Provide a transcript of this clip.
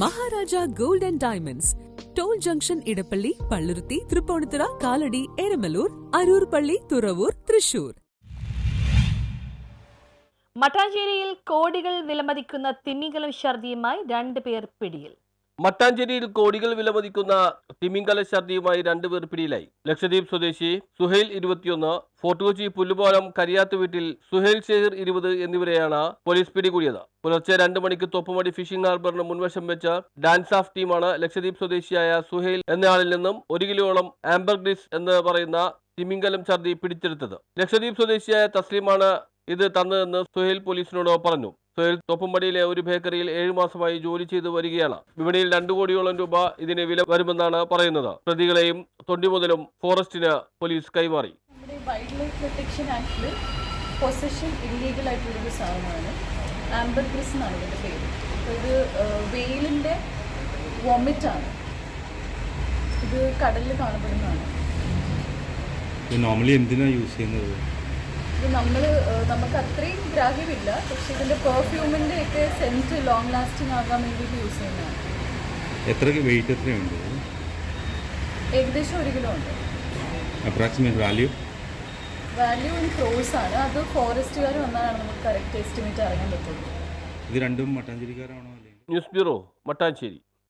Maharaja gold and diamonds. Toll junction Edappally Palluruthy Tripunithura Kalady Eramaloor Aroor പള്ളി തുറവൂർ തൃശൂർ. മട്ടാഞ്ചേരിയിൽ കോടികൾ വിലമതിക്കുന്ന തിമിംഗലം ഛർദിയുമായി രണ്ടുപേർ പിടിയിൽ. മട്ടാഞ്ചേരിയിൽ കോടികൾ വിലമതിക്കുന്ന തിമിംഗല ഛർദിയുമായി രണ്ടുപേർ പിടിയിലായി. ലക്ഷദ്വീപ് സ്വദേശി സുഹൈൽ ഇരുപത്തിയൊന്ന് ഫോർട്ട് കൊച്ചി പുല്ലുപാലം കരിയാത്ത് വീട്ടിൽ സുഹൈൽ ശേഖർ ഇരുപത് എന്നിവരെയാണ് പോലീസ് പിടികൂടിയത്. പുലർച്ചെ രണ്ട് മണിക്ക് തൊപ്പുമടി ഫിഷിംഗ് ഹാർബറിന് മുൻവശം വെച്ച ഡാൻസ് ഓഫ് ടീമാണ് ലക്ഷദ്വീപ് സ്വദേശിയായ സുഹൈൽ എന്നയാളിൽ നിന്നും ഒരു കിലോളം ആംബർഗ്രിസ് എന്ന് പറയുന്ന തിമിംഗലം ഛർദി പിടിച്ചെടുത്തത്. ലക്ഷദ്വീപ് സ്വദേശിയായ തസ്ലീമാണ് ഇത് തന്നതെന്ന് സുഹൈൽ പോലീസിനോട് പറഞ്ഞു. സുഹൈൽ തോപ്പുംപടിയിലെ ഒരു ബേക്കറിയിൽ ഏഴു മാസമായി ജോലി ചെയ്തു വരികയാണ്. വിപണിയിൽ രണ്ടു കോടിയോളം രൂപ ഇതിന് വില വരുമെന്നാണ് പറയുന്നത്. പ്രതികളെയും തൊണ്ടി മുതലും ഫോറസ്റ്റിന് പോലീസ് കൈമാറി. വൈൽഡ് ലൈഫ് പ്രൊട്ടക്ഷൻ ആക്ടിൽ പൊസഷൻ ഇല്ലീഗൽ ആയിട്ടുള്ളൊരു സാധനമാണ്. ആംബർ ക്രിസ് എന്നാണ് ഇതിന്റെ പേര്. ഇത് വെയിലിന്റെ വൊമിറ്റാണ്. ഇത് കടലിൽ കാണപ്പെടുന്നതാണ്. ഇത് നോർമലി എന്തിനാണ് യൂസ് ചെയ്യുന്നത്? ഇത് നമ്മൾ നമുക്ക് അത്രയും ഗ്രാഹ്യമില്ല. പക്ഷേ ഇതിന്റെ പെർഫ്യൂമിന്റെ ഒക്കെ സെന്റ് ലോങ് ലാസ്റ്റിംഗ് ആകാൻ വേണ്ടിയിട്ട് യൂസ് ചെയ്യുന്നതാണ്. എത്ര വെയിറ്റ് എത്രയുണ്ട്? ഏകദേശം ഒരു കിലോ ഉണ്ട്. Approximate value value in crores ആണ്. അത് ഫോറസ്റ്റുകാർ വന്നാലാണ് നമുക്ക് കറക്റ്റ് എസ്റ്റിമേറ്റ് അറിയാൻ പറ്റുള്ളൂ. ഇത് രണ്ടും മട്ടാഞ്ചേരിക്കാരാണോ? News bureau Mattancherry.